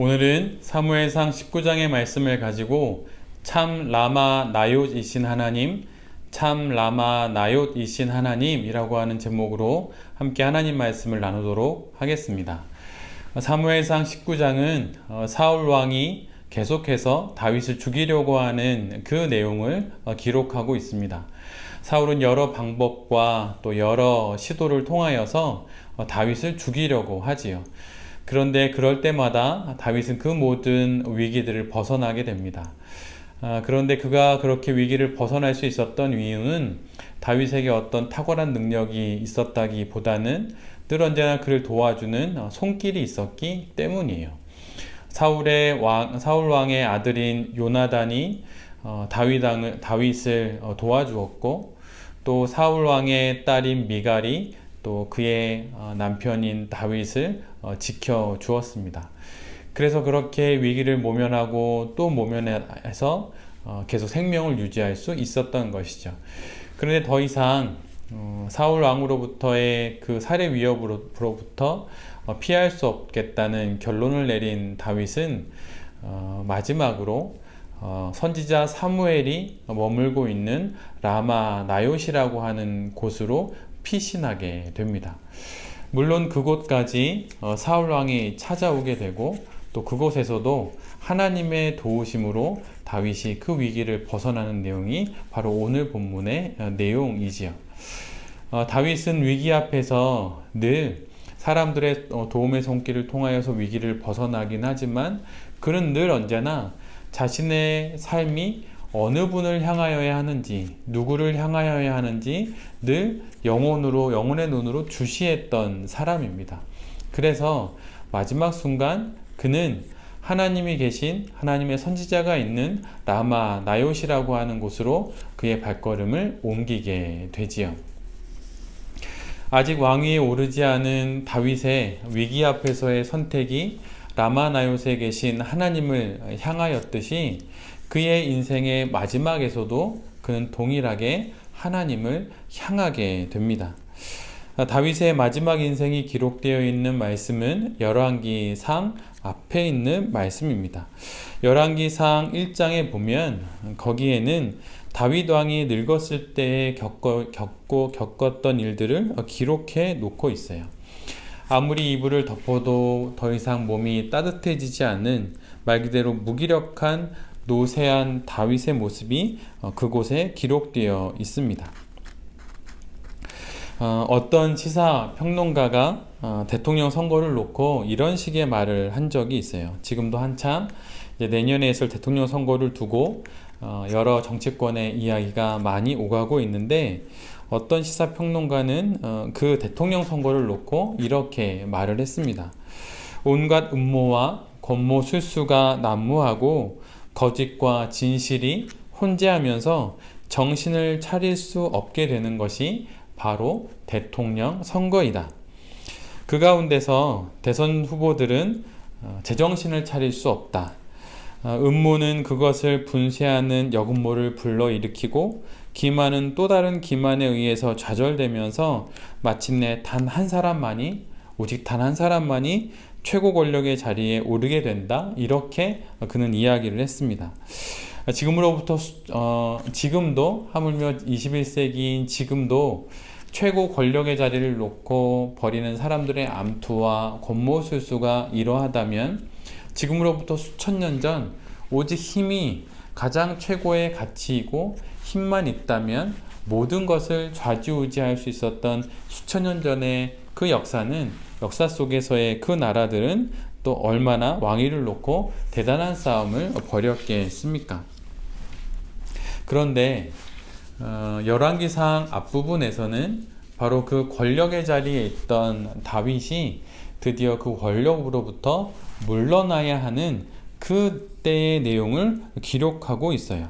오늘은 사무엘상 19장의 말씀을 가지고 참 라마 나요이신 하나님, 참 라마 나요이신 하나님이라고 하는 제목으로 함께 하나님 말씀을 나누도록 하겠습니다. 사무엘상 19장은 어, 사울 왕이 계속해서 다윗을 죽이려고 하는 그 내용을 어, 기록하고 있습니다. 사울은 여러 방법과 또 여러 시도를 통하여서 어, 다윗을 죽이려고 하지요. 그런데 그럴 때마다 다윗은 그 모든 위기들을 벗어나게 됩니다. 아, 그런데 그가 그렇게 위기를 벗어날 수 있었던 이유는 다윗에게 어떤 탁월한 능력이 있었다기보다는 늘 언제나 그를 도와주는 어, 손길이 있었기 때문이에요. 사울의 왕, 사울 왕의 아들인 요나단이 어, 다윗 다윗을 어, 도와주었고 또 사울 왕의 딸인 미갈이 또 그의 어, 남편인 다윗을 어, 지켜 주었습니다. 그래서 그렇게 위기를 모면하고 또 모면해서 어, 계속 생명을 유지할 수 있었던 것이죠. 그런데 더 이상 사울 왕으로부터의 그 살해 위협으로부터 피할 수 없겠다는 결론을 내린 다윗은 마지막으로 선지자 사무엘이 머물고 있는 라마 나요시라고 하는 곳으로 피신하게 됩니다. 물론 그곳까지 어, 사울 왕이 찾아오게 되고 또 그곳에서도 하나님의 도우심으로 다윗이 그 위기를 벗어나는 내용이 바로 오늘 본문의 어, 내용이지요. 어, 다윗은 위기 앞에서 늘 사람들의 도움의 손길을 통하여서 위기를 벗어나긴 하지만 그는 늘 언제나 자신의 삶이 어느 분을 향하여야 하는지, 누구를 향하여야 하는지 늘 영혼으로, 영혼의 눈으로 주시했던 사람입니다. 그래서 마지막 순간 그는 하나님이 계신 하나님의 선지자가 있는 라마 나요시라고 하는 곳으로 그의 발걸음을 옮기게 되지요. 아직 왕위에 오르지 않은 다윗의 위기 앞에서의 선택이 라마 나요시에 계신 하나님을 향하였듯이 그의 인생의 마지막에서도 그는 동일하게 하나님을 향하게 됩니다. 다윗의 마지막 인생이 기록되어 있는 말씀은 열왕기상 앞에 있는 말씀입니다. 열왕기상 1장에 보면 거기에는 다윗 왕이 늙었을 때 겪어, 겪고 겪었던 일들을 기록해 놓고 있어요. 아무리 이불을 덮어도 더 이상 몸이 따뜻해지지 않는 말 그대로 무기력한 노세한 다윗의 모습이 어, 그곳에 기록되어 있습니다. 어, 떤 시사 평론가가 어, 대통령 선거를 놓고 이런 식의 말을 한 적이 있어요. 지금도 한참 내년에 있을 대통령 선거를 두고 어, 여러 정치권의 이야기가 많이 오가고 있는데 어떤 시사 평론가는 어, 그 대통령 선거를 놓고 이렇게 말을 했습니다. 온갖 음모와 권모 술수가 난무하고 거짓과 진실이 혼재하면서 정신을 차릴 수 없게 되는 것이 바로 대통령 선거이다. 그 가운데서 대선 후보들은 어, 제정신을 차릴 수 없다. 어, 음모는 그것을 분쇄하는 역음모를 불러일으키고 기만은 또 다른 기만에 의해서 좌절되면서 마침내 단 한 사람만이 오직 단 한 사람만이 최고 권력의 자리에 오르게 된다. 이렇게 그는 이야기를 했습니다. 지금으로부터 어, 지금도 하물며 21세기인 지금도 최고 권력의 자리를 놓고 버리는 사람들의 암투와 권모술수가 이러하다면 지금으로부터 수천 년 전 오직 힘이 가장 최고의 가치이고 힘만 있다면 모든 것을 좌지우지할 수 있었던 수천 년 전의 그 역사는 역사 속에서의 그 나라들은 또 얼마나 왕위를 놓고 대단한 싸움을 벌였겠습니까? 그런데 어, 열왕기상 앞부분에서는 바로 그 권력의 자리에 있던 다윗이 드디어 그 권력으로부터 물러나야 하는 그때의 내용을 기록하고 있어요.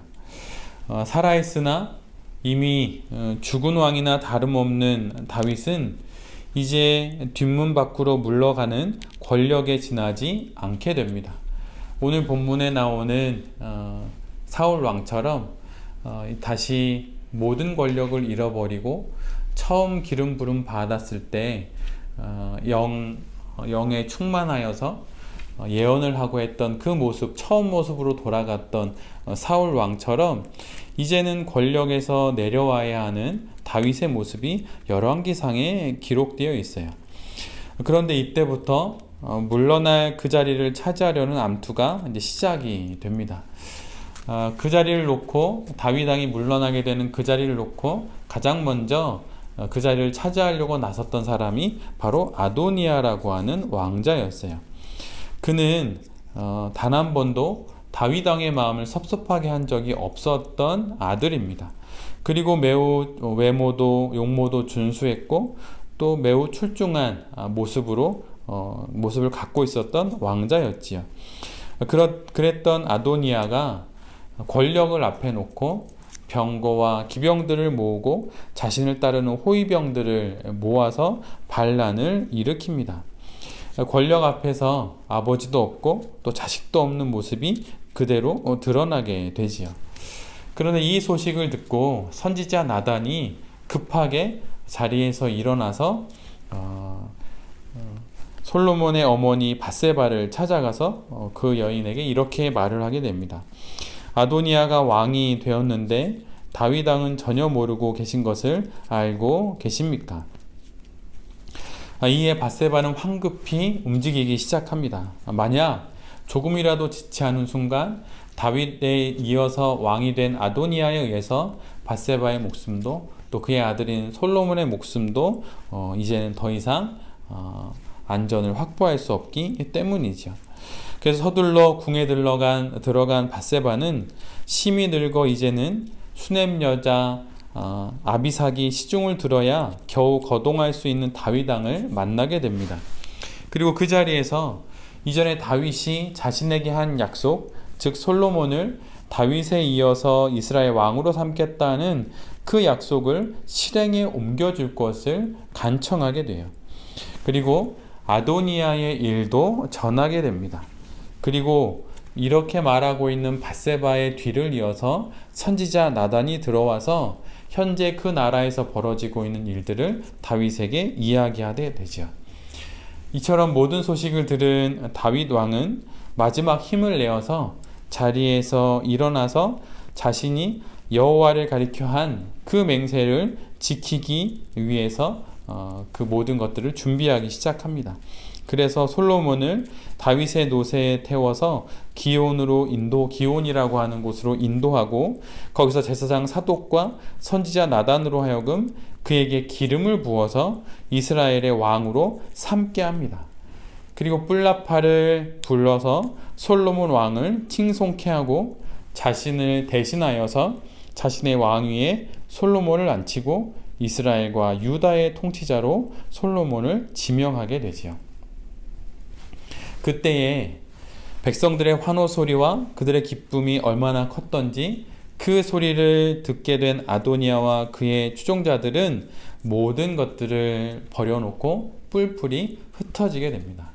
어, 살아있으나 이미 어, 죽은 왕이나 다름없는 다윗은 이제 뒷문 밖으로 물러가는 권력에 지나지 않게 됩니다. 오늘 본문에 나오는 어, 사울 왕처럼 어, 다시 모든 권력을 잃어버리고 처음 기름 부름 받았을 때 어, 영, 영에 충만하여서 어, 예언을 하고 했던 그 모습, 처음 모습으로 돌아갔던 어, 사울 왕처럼 이제는 권력에서 내려와야 하는 다윗의 모습이 열왕기상에 기록되어 있어요. 그런데 이때부터 어, 물러날 그 자리를 차지하려는 암투가 이제 시작이 됩니다. 아, 그 자리를 놓고 다윗 왕이 물러나게 되는 그 자리를 놓고 가장 먼저 어, 그 자리를 차지하려고 나섰던 사람이 바로 아도니아라고 하는 왕자였어요. 그는 어, 단 한 번도 다윗 왕의 마음을 섭섭하게 한 적이 없었던 아들입니다. 그리고 매우 외모도 용모도 준수했고 또 매우 출중한 아, 모습으로 어, 모습을 갖고 있었던 왕자였지요. 그렇, 그랬던 아도니아가 권력을 앞에 놓고 병거와 기병들을 모으고 자신을 따르는 호위병들을 모아서 반란을 일으킵니다. 권력 앞에서 아버지도 없고 또 자식도 없는 모습이 그대로 어, 드러나게 되지요. 그런데 이 소식을 듣고 선지자 나단이 급하게 자리에서 일어나서 어, 어, 솔로몬의 어머니 바세바를 찾아가서 어, 그 여인에게 이렇게 말을 하게 됩니다. 아도니아가 왕이 되었는데 다윗 왕은 전혀 모르고 계신 것을 알고 계십니까? 아, 이에 바세바는 황급히 움직이기 시작합니다. 만약 조금이라도 지체하는 순간 다윗에 이어서 왕이 된 아도니아에 의해서 바세바의 목숨도 또 그의 아들인 솔로몬의 목숨도 어, 이제는 더 이상 어, 안전을 확보할 수 없기 때문이죠. 그래서 서둘러 궁에 들어간 들어간 바세바는 심이 늙어 이제는 수냄 여자 어, 아비삭이 시중을 들어야 겨우 거동할 수 있는 다윗왕을 만나게 됩니다. 그리고 그 자리에서 이전에 다윗이 자신에게 한 약속, 즉 솔로몬을 다윗에 이어서 이스라엘 왕으로 삼겠다는 그 약속을 실행에 옮겨줄 것을 간청하게 돼요. 그리고 아도니아의 일도 전하게 됩니다. 그리고 이렇게 말하고 있는 바세바의 뒤를 이어서 선지자 나단이 들어와서 현재 그 나라에서 벌어지고 있는 일들을 다윗에게 이야기하게 되죠. 이처럼 모든 소식을 들은 다윗 왕은 마지막 힘을 내어서 자리에서 일어나서 자신이 여호와를 가리켜 한 그 맹세를 지키기 위해서 어, 그 모든 것들을 준비하기 시작합니다. 그래서 솔로몬을 다윗의 노새에 태워서 기온으로 인도 기온이라고 하는 곳으로 인도하고 거기서 제사장 사독과 선지자 나단으로 하여금 그에게 기름을 부어서 이스라엘의 왕으로 삼게 합니다. 그리고 뿔라파를 불러서 솔로몬 왕을 칭송케 하고 자신을 대신하여서 자신의 왕위에 솔로몬을 앉히고 이스라엘과 유다의 통치자로 솔로몬을 지명하게 되지요. 그때에 백성들의 환호 소리와 그들의 기쁨이 얼마나 컸던지 그 소리를 듣게 된 아도니아와 그의 추종자들은 모든 것들을 버려놓고 뿔뿔이 흩어지게 됩니다.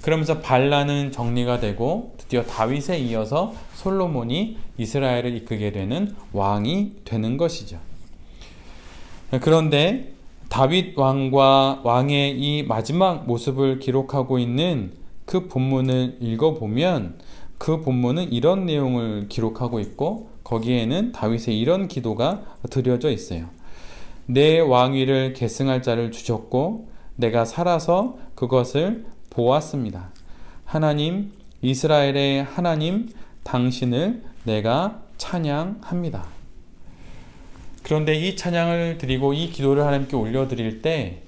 그러면서 반란은 정리가 되고 드디어 다윗에 이어서 솔로몬이 이스라엘을 이끌게 되는 왕이 되는 것이죠. 그런데 다윗 왕과 왕의 이 마지막 모습을 기록하고 있는 그 본문을 읽어보면 그 본문은 이런 내용을 기록하고 있고 거기에는 다윗의 이런 기도가 드려져 있어요. 내 왕위를 계승할 자를 주셨고 내가 살아서 그것을 보았습니다. 하나님, 이스라엘의 하나님, 당신을 내가 찬양합니다. 그런데 이 찬양을 드리고 이 기도를 하나님께 올려드릴 때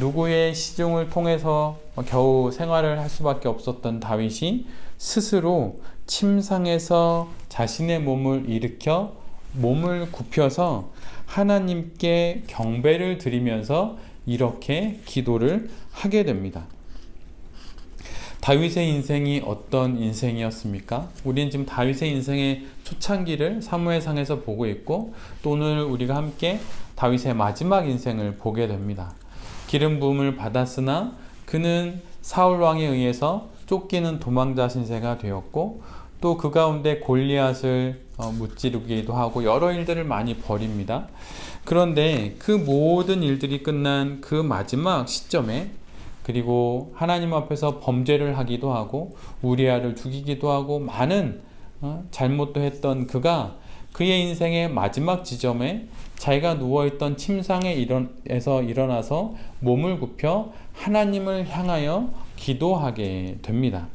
누구의 시중을 통해서 겨우 생활을 할 수밖에 없었던 다윗이 스스로 침상에서 자신의 몸을 일으켜 몸을 굽혀서 하나님께 경배를 드리면서 이렇게 기도를 하게 됩니다. 다윗의 인생이 어떤 인생이었습니까? 우리는 지금 다윗의 인생의 초창기를 사무엘상에서 보고 있고 또 오늘 우리가 함께 다윗의 마지막 인생을 보게 됩니다. 기름 부음을 받았으나 그는 사울 왕에 의해서 쫓기는 도망자 신세가 되었고 또 그 가운데 골리앗을 어, 무찌르기도 하고 여러 일들을 많이 벌입니다. 그런데 그 모든 일들이 끝난 그 마지막 시점에 그리고 하나님 앞에서 범죄를 하기도 하고 우리아를 죽이기도 하고 많은 어, 잘못도 했던 그가 그의 인생의 마지막 지점에 자기가 누워있던 침상에 일어에서 일어나서 몸을 굽혀 하나님을 향하여 기도하게 됩니다.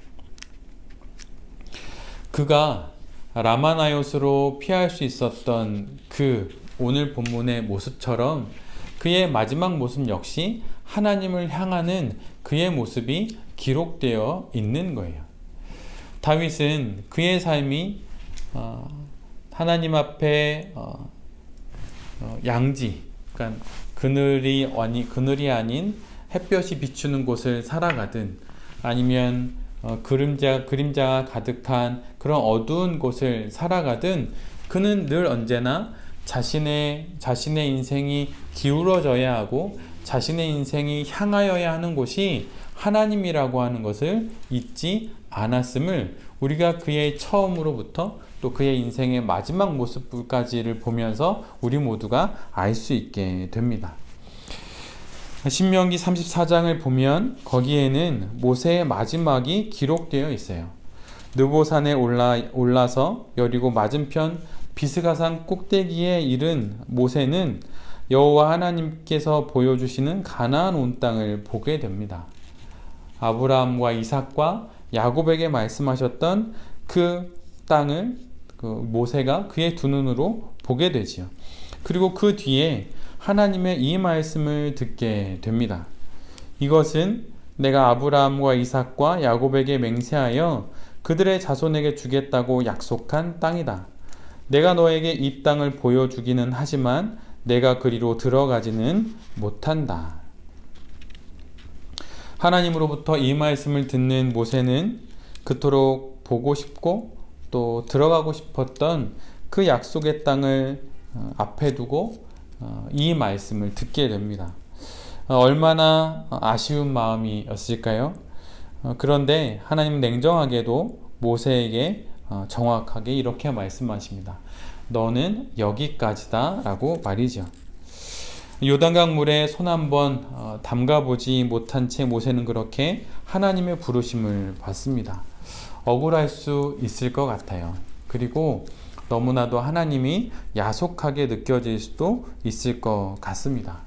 그가 라마나요스로 피할 수 있었던 그 오늘 본문의 모습처럼 그의 마지막 모습 역시 하나님을 향하는 그의 모습이 기록되어 있는 거예요. 다윗은 그의 삶이 어, 하나님 앞에 어, 어, 양지, 그러니까 그늘이 아니 그늘이 아닌 햇볕이 비추는 곳을 살아가든 아니면 어, 그림자 그림자가 가득한 그런 어두운 곳을 살아가든 그는 늘 언제나 자신의 자신의 인생이 기울어져야 하고 자신의 인생이 향하여야 하는 곳이 하나님이라고 하는 것을 잊지 않았음을 우리가 그의 처음으로부터 또 그의 인생의 마지막 모습까지를 보면서 우리 모두가 알 수 있게 됩니다. 신명기 34장을 보면 거기에는 모세의 마지막이 기록되어 있어요. 느보산에 올라 올라서 여리고 맞은편 비스가산 꼭대기에 이른 모세는 여호와 하나님께서 보여주시는 가나안 온 땅을 보게 됩니다. 아브라함과 이삭과 야곱에게 말씀하셨던 그 땅을 그 모세가 그의 두 눈으로 보게 되지요. 그리고 그 뒤에 하나님의 이 말씀을 듣게 됩니다. 이것은 내가 아브라함과 이삭과 야곱에게 맹세하여 그들의 자손에게 주겠다고 약속한 땅이다. 내가 너에게 이 땅을 보여주기는 하지만 내가 그리로 들어가지는 못한다. 하나님으로부터 이 말씀을 듣는 모세는 그토록 보고 싶고 또 들어가고 싶었던 그 약속의 땅을 어, 앞에 두고 어, 이 말씀을 듣게 됩니다. 어, 얼마나 아쉬운 마음이었을까요? 그런데 하나님 냉정하게도 모세에게 정확하게 이렇게 말씀하십니다. 너는 여기까지다 라고 말이죠. 요단강 물에 손 한번 담가보지 못한 채 모세는 그렇게 하나님의 부르심을 받습니다. 억울할 수 있을 것 같아요. 그리고 너무나도 하나님이 야속하게 느껴질 수도 있을 것 같습니다.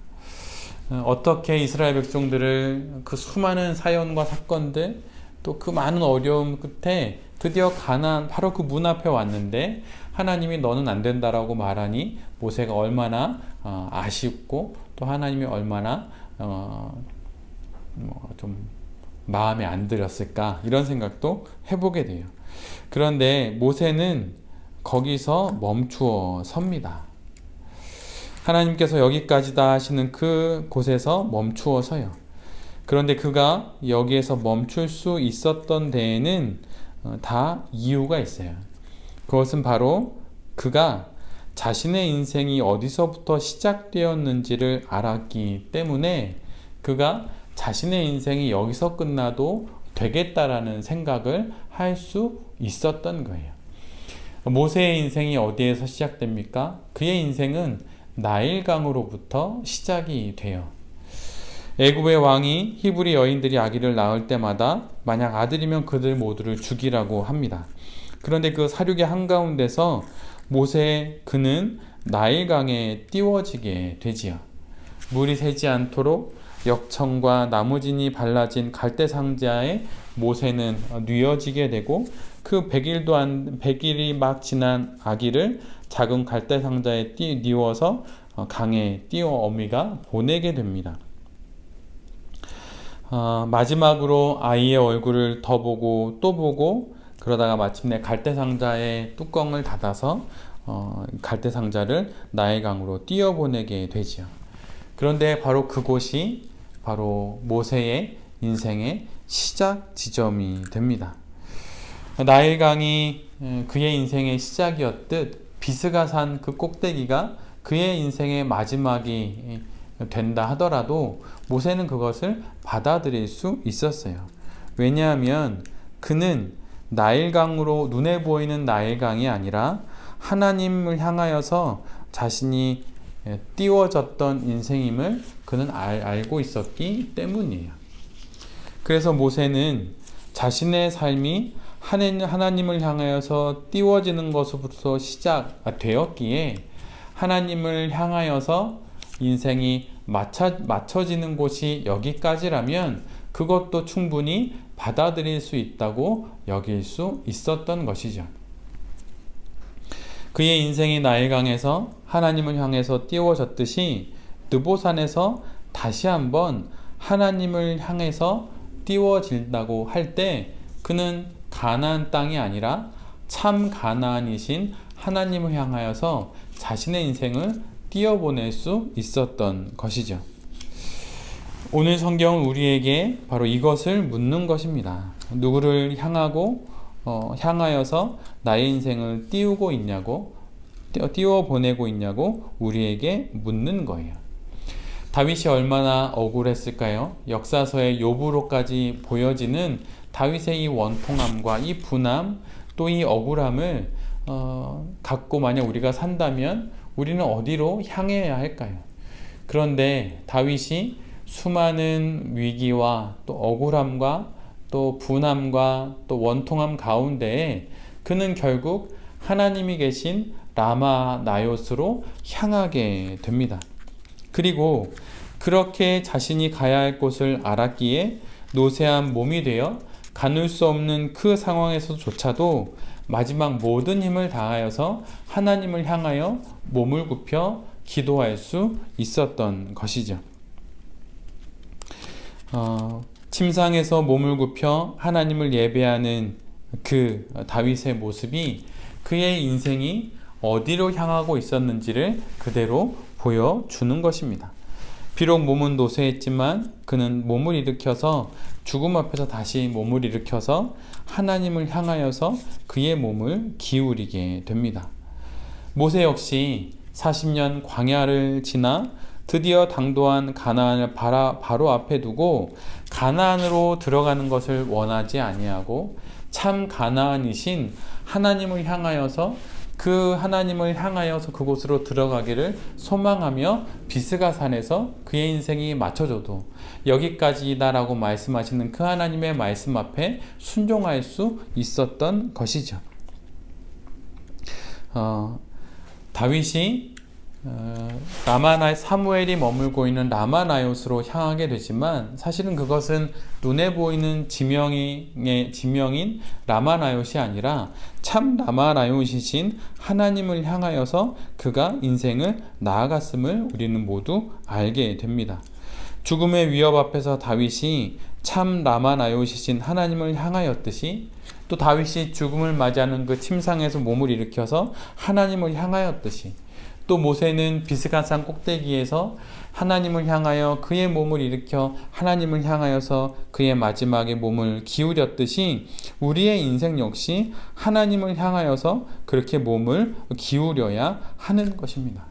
어, 어떻게 이스라엘 백성들을 그 수많은 사연과 사건들 또 그 많은 어려움 끝에 드디어 가난 바로 그 문 앞에 왔는데 하나님이 너는 안 된다라고 말하니 모세가 얼마나 어, 아쉽고 또 하나님이 얼마나 어, 뭐좀 마음에 안 들었을까 이런 생각도 해보게 돼요. 그런데 모세는 거기서 멈추어 섭니다. 하나님께서 여기까지다 하시는 그 곳에서 멈추어 서요. 그런데 그가 여기에서 멈출 수 있었던 데에는 어, 다 이유가 있어요. 그것은 바로 그가 자신의 인생이 어디서부터 시작되었는지를 알았기 때문에 그가 자신의 인생이 여기서 끝나도 되겠다라는 생각을 할 수 있었던 거예요. 모세의 인생이 어디에서 시작됩니까? 그의 인생은 나일강으로부터 시작이 돼요. 애굽의 왕이 히브리 여인들이 아기를 낳을 때마다 만약 아들이면 그들 모두를 죽이라고 합니다. 그런데 그 사륙의 한가운데서 모세 그는 나일강에 띄워지게 되지요. 물이 새지 않도록 역청과 나무진이 발라진 갈대 상자에 모세는 뉘어지게 되고 그 100일도 안 100일이 막 지난 아기를 작은 갈대 상자에 띄 뉘워서 어, 강에 띄워 어미가 보내게 됩니다. 어, 마지막으로 아이의 얼굴을 더 보고 또 보고 그러다가 마침내 갈대 상자의 뚜껑을 닫아서 어, 갈대 상자를 나일강으로 띄어 보내게 되지요. 그런데 바로 그곳이 바로 모세의 인생의 시작 지점이 됩니다. 나일강이 그의 인생의 시작이었듯 비스가 산 그 꼭대기가 그의 인생의 마지막이 된다 하더라도 모세는 그것을 받아들일 수 있었어요. 왜냐하면 그는 나일강으로 눈에 보이는 나일강이 아니라 하나님을 향하여서 자신이 띄워졌던 인생임을 그는 알, 알고 있었기 때문이에요. 그래서 모세는 자신의 삶이 하나님- 하나님을 향하여서 띄워지는 것으로부터 시작되었기에 하나님을 향하여서 인생이 맞춰, 맞춰지는 곳이 여기까지라면 그것도 충분히 받아들일 수 있다고 여길 수 있었던 것이죠. 그의 인생이 나일강에서 하나님을 향해서 띄워졌듯이 느보산에서 다시 한번 하나님을 향해서 띄워진다고 할 때 그는 가나안 땅이 아니라 참 가나안이신 하나님을 향하여서 자신의 인생을 띄워보낼 수 있었던 것이죠. 오늘 성경은 우리에게 바로 이것을 묻는 것입니다. 누구를 향하고 어, 향하여서 나의 인생을 띄우고 있냐고 띄워 보내고 있냐고 우리에게 묻는 거예요. 다윗이 얼마나 억울했을까요? 역사서의 욥으로까지 보여지는 다윗의 이 원통함과 이 분함 또 이 억울함을 어, 갖고 만약 우리가 산다면 우리는 어디로 향해야 할까요? 그런데 다윗이 수많은 위기와 또 억울함과 또 분함과 또 원통함 가운데에 그는 결국 하나님이 계신 라마 나요스로 향하게 됩니다. 그리고 그렇게 자신이 가야 할 곳을 알았기에 노쇠한 몸이 되어 가눌 수 없는 그 상황에서조차도 마지막 모든 힘을 다하여서 하나님을 향하여 몸을 굽혀 기도할 수 있었던 것이죠. 어, 침상에서 몸을 굽혀 하나님을 예배하는 그 다윗의 모습이 그의 인생이 어디로 향하고 있었는지를 그대로 보여주는 것입니다. 비록 몸은 노쇠했지만 그는 몸을 일으켜서 죽음 앞에서 다시 몸을 일으켜서 하나님을 향하여서 그의 몸을 기울이게 됩니다. 모세 역시 40년 광야를 지나 드디어 당도한 가나안을 바로 앞에 두고 가나안으로 들어가는 것을 원하지 아니하고 참 가나안이신 하나님을 향하여서 그 하나님을 향하여서 그곳으로 들어가기를 소망하며 비스가 산에서 그의 인생이 맞춰져도 여기까지다라고 말씀하시는 그 하나님의 말씀 앞에 순종할 수 있었던 것이죠. 어, 다윗이 어, 라마나 사무엘이 머물고 있는 라마나요스로 향하게 되지만 사실은 그것은 눈에 보이는 지명의 지명인 라마나요시 아니라 참 라마나요시신 하나님을 향하여서 그가 인생을 나아갔음을 우리는 모두 알게 됩니다. 죽음의 위협 앞에서 다윗이 참 라마나요시신 하나님을 향하였듯이 또 다윗이 죽음을 맞이하는 그 침상에서 몸을 일으켜서 하나님을 향하였듯이 또 모세는 비스가산 꼭대기에서 하나님을 향하여 그의 몸을 일으켜 하나님을 향하여서 그의 마지막에 몸을 기울였듯이 우리의 인생 역시 하나님을 향하여서 그렇게 몸을 기울여야 하는 것입니다.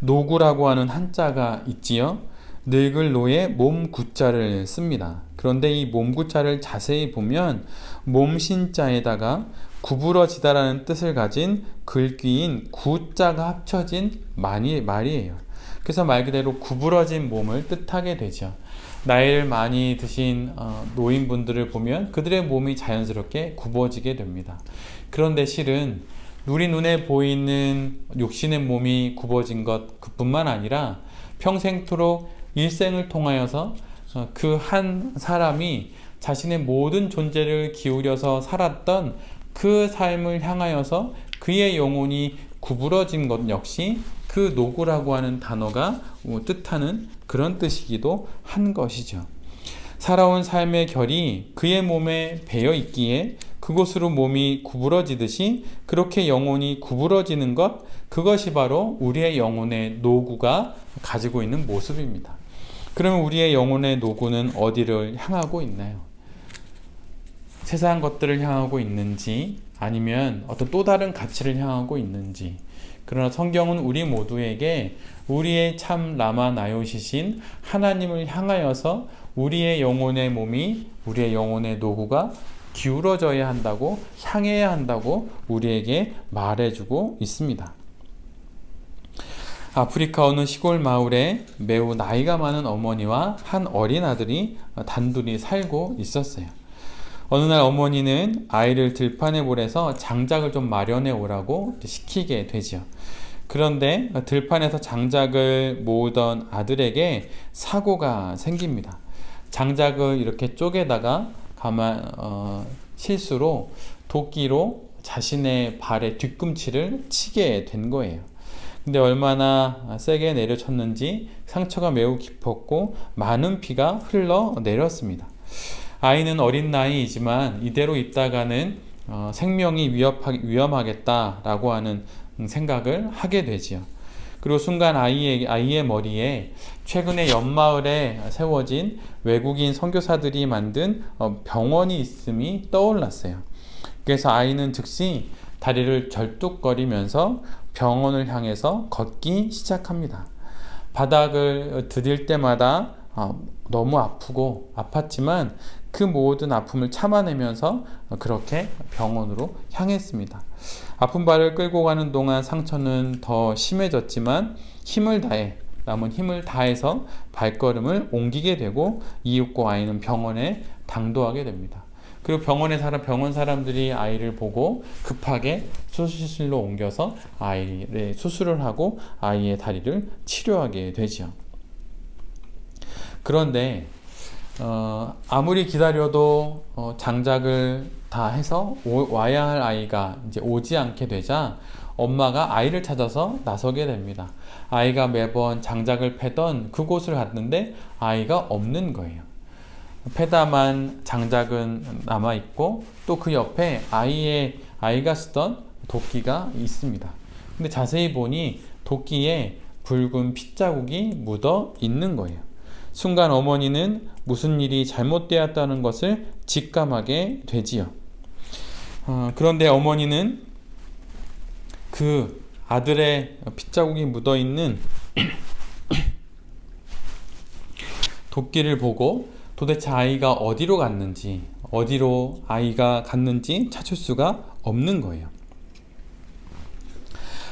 노구라고 하는 한자가 있지요. 늙을 노의 몸 구자를 씁니다. 그런데 이 몸 구자를 자세히 보면 몸신자에다가 구부러지다라는 뜻을 가진 글귀인 구자가 합쳐진 말이, 말이에요. 그래서 말 그대로 구부러진 몸을 뜻하게 되죠. 나이를 많이 드신 어, 노인분들을 보면 그들의 몸이 자연스럽게 굽어지게 됩니다. 그런데 실은 우리 눈에 보이는 육신의 몸이 굽어진 것 그뿐만 아니라 평생토록 일생을 통하여서 어, 그한 사람이 자신의 모든 존재를 기울여서 살았던 그 삶을 향하여서 그의 영혼이 구부러진 것 역시 그 노고라고 하는 단어가 뜻하는 그런 뜻이기도 한 것이죠. 살아온 삶의 결이 그의 몸에 배어 있기에 그곳으로 몸이 구부러지듯이 그렇게 영혼이 구부러지는 것, 그것이 바로 우리의 영혼의 노구가 가지고 있는 모습입니다. 그러면 우리의 영혼의 노구는 어디를 향하고 있나요? 세상 것들을 향하고 있는지 아니면 어떤 또 다른 가치를 향하고 있는지 그러나 성경은 우리 모두에게 우리의 참 라마 나요시신 하나님을 향하여서 우리의 영혼의 몸이 우리의 영혼의 노구가 기울어져야 한다고 향해야 한다고 우리에게 말해주고 있습니다. 아프리카 어느 시골 마을에 매우 나이가 많은 어머니와 한 어린 아들이 단둘이 살고 있었어요. 어느 날 어머니는 아이를 들판에 보내서 장작을 좀 마련해 오라고 시키게 되죠. 그런데 들판에서 장작을 모으던 아들에게 사고가 생깁니다. 장작을 이렇게 쪼개다가 가만 어, 실수로 도끼로 자신의 발의 뒤꿈치를 치게 된 거예요. 근데 얼마나 세게 내려쳤는지 상처가 매우 깊었고 많은 피가 흘러 내렸습니다. 아이는 어린 나이이지만 이대로 있다가는 어, 생명이 위협하, 위험하겠다라고 하는 생각을 하게 되지요. 그리고 순간 아이의, 아이의 머리에 최근에 옆마을에 세워진 외국인 선교사들이 만든 어, 병원이 있음이 떠올랐어요. 그래서 아이는 즉시 다리를 절뚝거리면서 병원을 향해서 걷기 시작합니다. 바닥을 디딜 때마다 어, 너무 아프고 아팠지만 그 모든 아픔을 참아내면서 그렇게 병원으로 향했습니다. 아픈 발을 끌고 가는 동안 상처는 더 심해졌지만 힘을 다해 남은 힘을 다해서 발걸음을 옮기게 되고 이윽고 아이는 병원에 당도하게 됩니다. 그리고 병원에 사람 병원 사람들이 아이를 보고 급하게 수술실로 옮겨서 아이의 수술을 하고 아이의 다리를 치료하게 되지요. 그런데 어, 아무리 기다려도 어, 장작을 다 해서 오, 와야 할 아이가 이제 오지 않게 되자 엄마가 아이를 찾아서 나서게 됩니다. 아이가 매번 장작을 패던 그곳을 갔는데 아이가 없는 거예요. 패다만 장작은 남아 있고 또 그 옆에 아이의 아이가 쓰던 도끼가 있습니다. 근데 자세히 보니 도끼에 붉은 핏자국이 묻어 있는 거예요. 순간 어머니는 무슨 일이 잘못되었다는 것을 직감하게 되지요. 어, 그런데 어머니는 그 아들의 핏자국이 묻어 있는 도끼를 보고 도대체 아이가 어디로 갔는지, 어디로 아이가 갔는지 찾을 수가 없는 거예요.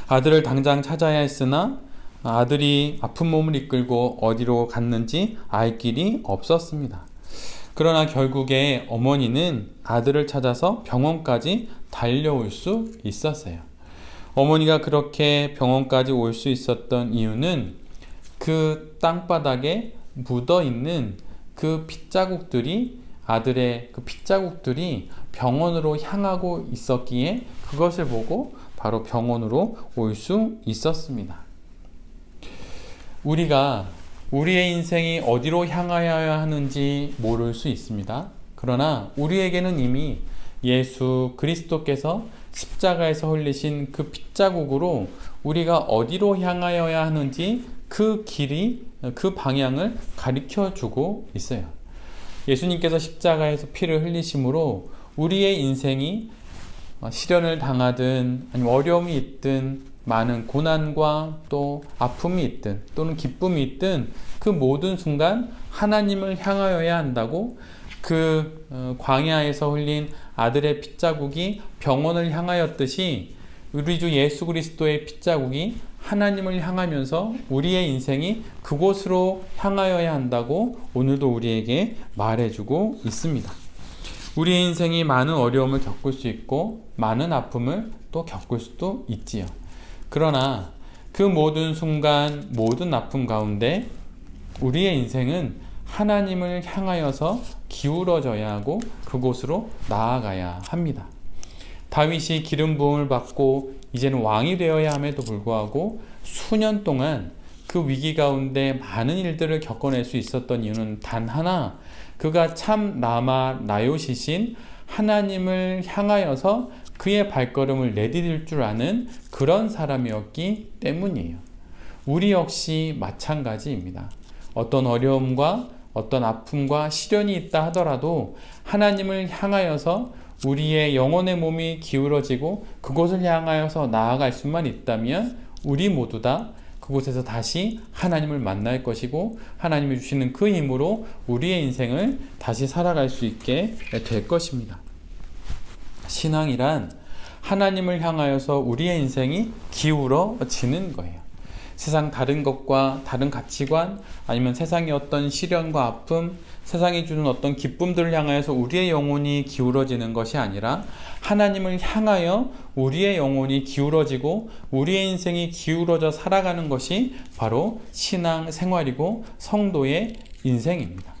아들을 당장 찾아야 했으나 아들이 아픈 몸을 이끌고 어디로 갔는지 알 길이 없었습니다. 그러나 결국에 어머니는 아들을 찾아서 병원까지 달려올 수 있었어요. 어머니가 그렇게 병원까지 올 수 있었던 이유는 그 땅바닥에 묻어 있는 그 핏자국들이 아들의 그 핏자국들이 병원으로 향하고 있었기에 그것을 보고 바로 병원으로 올 수 있었습니다. 우리가 우리의 인생이 어디로 향하여야 하는지 모를 수 있습니다. 그러나 우리에게는 이미 예수 그리스도께서 십자가에서 흘리신 그 핏자국으로 우리가 어디로 향하여야 하는지 그 길이 그 방향을 가르쳐 주고 있어요. 예수님께서 십자가에서 피를 흘리심으로 우리의 인생이 시련을 당하든 아니면 어려움이 있든 많은 고난과 또 아픔이 있든 또는 기쁨이 있든 그 모든 순간 하나님을 향하여야 한다고 그 어, 광야에서 흘린 아들의 핏자국이 병원을 향하였듯이 우리 주 예수 그리스도의 핏자국이 하나님을 향하면서 우리의 인생이 그곳으로 향하여야 한다고 오늘도 우리에게 말해주고 있습니다. 우리의 인생이 많은 어려움을 겪을 수 있고 많은 아픔을 또 겪을 수도 있지요. 그러나 그 모든 순간, 모든 아픔 가운데 우리의 인생은 하나님을 향하여서 기울어져야 하고 그곳으로 나아가야 합니다. 다윗이 기름 부음을 받고 이제는 왕이 되어야 함에도 불구하고 수년 동안 그 위기 가운데 많은 일들을 겪어낼 수 있었던 이유는 단 하나 그가 참 나마 나요시신 하나님을 향하여서 그의 발걸음을 내디딜 줄 아는 그런 사람이었기 때문이에요. 우리 역시 마찬가지입니다. 어떤 어려움과 어떤 아픔과 시련이 있다 하더라도 하나님을 향하여서 우리의 영혼의 몸이 기울어지고 그곳을 향하여서 나아갈 수만 있다면 우리 모두 다 그곳에서 다시 하나님을 만날 것이고 하나님이 주시는 그 힘으로 우리의 인생을 다시 살아갈 수 있게 될 것입니다. 신앙이란 하나님을 향하여서 우리의 인생이 기울어지는 거예요. 세상 다른 것과 다른 가치관 아니면 세상의 어떤 시련과 아픔, 세상이 주는 어떤 기쁨들을 향하여서 우리의 영혼이 기울어지는 것이 아니라 하나님을 향하여 우리의 영혼이 기울어지고 우리의 인생이 기울어져 살아가는 것이 바로 신앙 생활이고 성도의 인생입니다.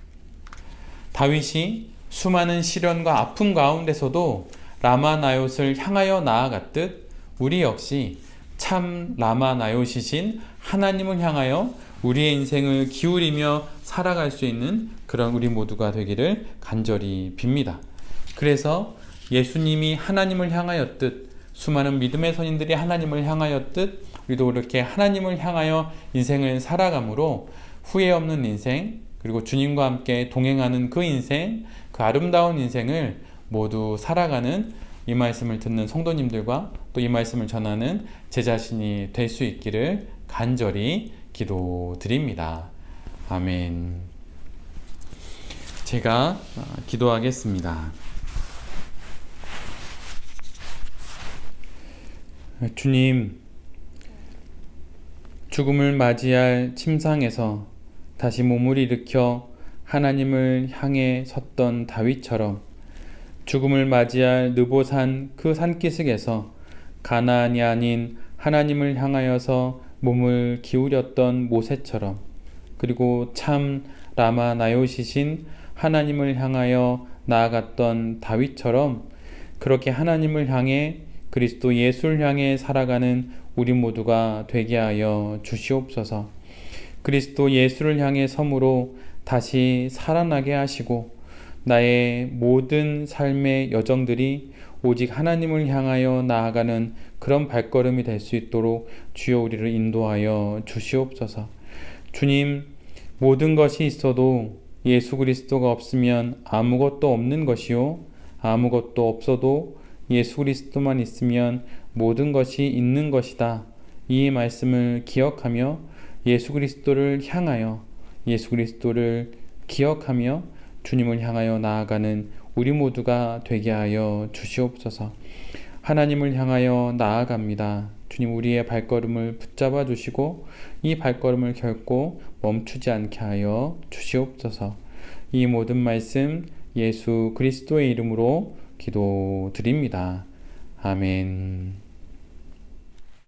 다윗이 수많은 시련과 아픔 가운데서도 라마나요스를 향하여 나아갔듯 우리 역시 참 라마나요시신 하나님을 향하여 우리의 인생을 기울이며 살아갈 수 있는 그런 우리 모두가 되기를 간절히 빕니다. 그래서 예수님이 하나님을 향하였듯 수많은 믿음의 선인들이 하나님을 향하였듯 우리도 이렇게 하나님을 향하여 인생을 살아감으로 후회 없는 인생 그리고 주님과 함께 동행하는 그 인생 그 아름다운 인생을 모두 살아가는 이 말씀을 듣는 성도님들과 또 이 말씀을 전하는 제 자신이 될 수 있기를 간절히 기도드립니다. 아멘. 제가 어, 기도하겠습니다. 주님, 죽음을 맞이할 침상에서 다시 몸을 일으켜 하나님을 향해 섰던 다윗처럼 죽음을 맞이할 느보산 그 산기슭에서 가나안이 아닌 하나님을 향하여서 몸을 기울였던 모세처럼 그리고 참 라마 나요시신 하나님을 향하여 나아갔던 다윗처럼 그렇게 하나님을 향해 그리스도 예수를 향해 살아가는 우리 모두가 되게 하여 주시옵소서. 그리스도 예수를 향해 섬으로 다시 살아나게 하시고 나의 모든 삶의 여정들이 오직 하나님을 향하여 나아가는 그런 발걸음이 될 수 있도록 주여 우리를 인도하여 주시옵소서. 주님, 모든 것이 있어도 예수 그리스도가 없으면 아무것도 없는 것이요. 아무것도 없어도 예수 그리스도만 있으면 모든 것이 있는 것이다. 이 말씀을 기억하며 예수 그리스도를 향하여 예수 그리스도를 기억하며 주님을 향하여 나아가는 우리 모두가 되게 하여 주시옵소서. 하나님을 향하여 나아갑니다. 주님 우리의 발걸음을 붙잡아 주시고 이 발걸음을 결코 멈추지 않게 하여 주시옵소서. 이 모든 말씀 예수 그리스도의 이름으로 기도드립니다. 아멘.